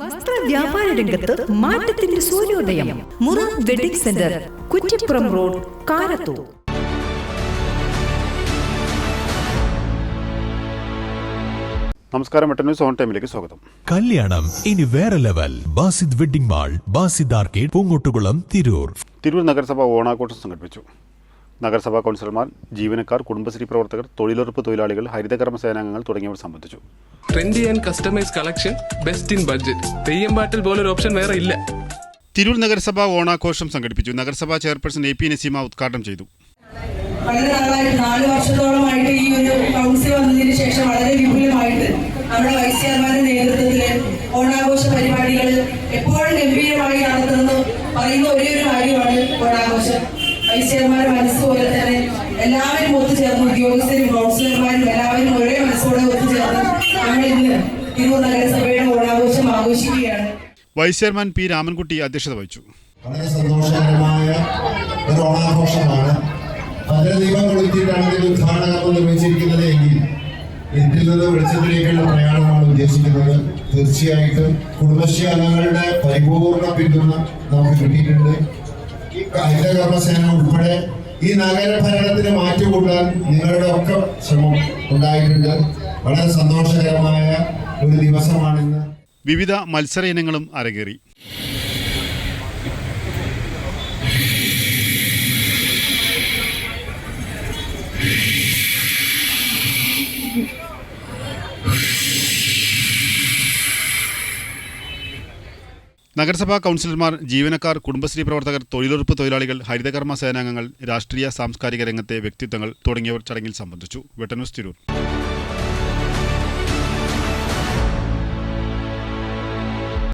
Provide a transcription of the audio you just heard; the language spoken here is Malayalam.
വസ്ത്ര വ്യാപാര രംഗത്ത് മാറ്റത്തിന്റെ സൂര്യോദയം. മുറ wedding centre Kuttippuram road Karathur. നമസ്കാരം ഓൺ ടൈമിലേക്ക് സ്വാഗതം. കല്യാണം ഇനി വേറെ level. Basid wedding mall Basid arcade Poongottukulam Tirur. Tirur നഗരസഭ ഓണാഘോഷം സംഘടിപ്പിച്ചു. നഗരസഭാ കൗൺസിലർമാർ ജീവനക്കാർ കുടുംബശ്രീ പ്രവർത്തകർ തൊഴിലുറപ്പ് തൊഴിലാളികൾ ഹരിതകർമ്മ സേനാംഗങ്ങൾ തുടങ്ങിയവർ സംബന്ധിച്ചു. Trendy and customise collection best in budget Theyyam പാട്ടിൽ പോലൊരു ഓപ്ഷൻ വേറെ ഇല്ല. തിരൂർ നഗരസഭ ഓണാഘോഷം സംഘടിപ്പിച്ചു. നഗരസഭാ ചെയർപേഴ്സൺ എ പി നസീമ ഉദ്ഘാടനം ചെയ്തു. വളരെ നാളായിട്ട് നാല് വർഷത്തോളമായിട്ട് ഈ ഒരു കൗൺസിൽ വന്നതിന് ശേഷം വളരെ വിപുലമായിട്ട് നമ്മുടെ വൈസ് ചെയർമാന്റെ നേതൃത്വത്തിൽ ഓണാഘോഷ പരിപാടികൾ എപ്പോഴും ഗംഭീരമായി നടത്തുന്നു. പറയുന്ന ഒരേ ഒരു ഓണാഘോഷം വൈസ് ചെയർമാന്റെ മനസ്സുപോലെ തന്നെ എല്ലാവരും ഒത്തുചേർന്ന് ഉദ്യോഗസ്ഥരും കൗൺസിലർമാരും എല്ലാവരും ഒരേ മനസ്സോടെ ഒത്തുചേർന്ന് നമ്മൾ ഇന്ന് തിരുവൂർ നഗരസഭയുടെ ഓണാഘോഷം ആഘോഷിക്കുകയാണ്. വൈസ് ചെയർമാൻ പി രാമൻകുട്ടി അധ്യക്ഷത വഹിച്ചു. വളരെ സന്തോഷകരമായ ഒരു ഓണാഘോഷമാണ്. ഭദ്രദീപം കൊളുത്തിയിട്ടാണ് ഇതിന്റെ ഉദ്ഘാടനം നിർവഹിച്ചിരിക്കുന്നത് എങ്കിൽ ഇതിൽ നിന്ന് വെളിച്ചത്തിലേക്കുള്ള പ്രയാണമാണ് ഉദ്ദേശിക്കുന്നത് തീർച്ചയായിട്ടും കുടുംബശ്രീ അംഗങ്ങളുടെ പരിപൂർണ പിന്തുണ നമുക്ക് കിട്ടിയിട്ടുണ്ട്. ഹരിതകർമ്മസേന ഉൾപ്പെടെ ഈ നഗരഭരണത്തിന് മാറ്റുകൂട്ടാൻ നിങ്ങളുടെ ഒക്കെ ശ്രമം ഉണ്ടായിട്ടുണ്ട്. വളരെ സന്തോഷകരമായ ഒരു ദിവസമാണിന്ന്. വിവിധ മത്സര ഇനങ്ങളും അരങ്ങേറി. നഗരസഭാ കൗൺസിലർമാർ ജീവനക്കാർ കുടുംബശ്രീ പ്രവർത്തകർ തൊഴിലുറപ്പ് തൊഴിലാളികൾ ഹരിതകർമ്മ സേനാംഗങ്ങൾ രാഷ്ട്രീയ സാംസ്കാരിക രംഗത്തെ വ്യക്തിത്വങ്ങൾ തുടങ്ങിയവർ ചടങ്ങിൽ സംബന്ധിച്ചു. വെട്ടന്യൂസ് തിരൂർ.